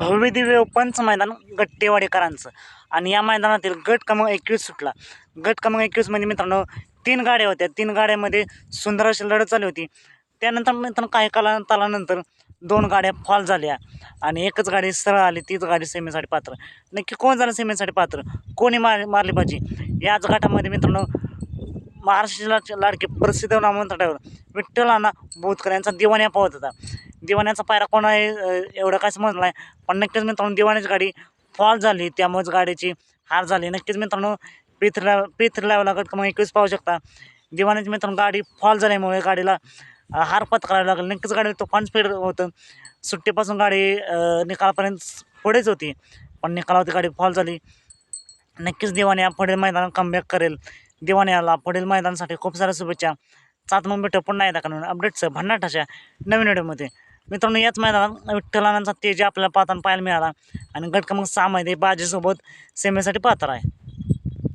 भव्यदिव्य पंच मैदान गट्टेवाडेकरांचं. आणि या मैदानातील गट क्रमांक एकवीस सुटला. गट क्रमांक एकवीसमध्ये मित्रांनो तीन गाड्या होत्या. तीन गाड्यामध्ये सुंदर अशी लढत चालली होती. त्यानंतर मित्रांनो काही काला तालानंतर दोन गाड्या फॉल झाल्या. आणि एकच गाडी सरळ आली तीच गाडी सेमीसाठी पात्र. नक्की कोण झालं सेमीसाठी पात्र? कोणी मार मारली पाहिजे याच गटामध्ये मित्रांनो महाराष्ट्राचे लाडके प्रसिद्ध नामवंत ड्रायव्हर विठ्ठल अण्णा बोधकर यांचा दिवाण्या पावत होता. दिवाण्याचा पायरा कोण आहे एवढं काय समजलं नाही. पण नक्कीच मित्रांनो दिवाण्याची गाडी फॉल झाली त्यामुळेच गाडीची हार झाली. नक्कीच मित्रांनो पेथला पेथर लागत का मग एकवीस पाहू शकता. दिवाण्याची मित्रांनो गाडी फॉल झाल्यामुळे गाडीला हार पत्करावी लागेल. नक्कीच गाडी तुफान स्पीड होतं. सुट्टीपासून गाडी निकालापर्यंत पुढेच होती पण निकालावरती गाडी फॉल झाली. नक्कीच दिवाणी पुढील मैदानात कमबॅक करेल. दिवाण्याला पुढील मैदानासाठी खूप साऱ्या शुभेच्छा. सात मग भेटू पुन्हा एकदा. म्हणून अपडेट्सचं भन्नाटाच्या नवीन व्हिडिओमध्ये मित्रांनो याच मैदानात विठ्ठलानांचा तेज आपल्याला पाहताना पाहायला मिळाला. आणि गट क्रमांक सहामध्ये बाजीसोबत सेमीसाठी पात्र आहे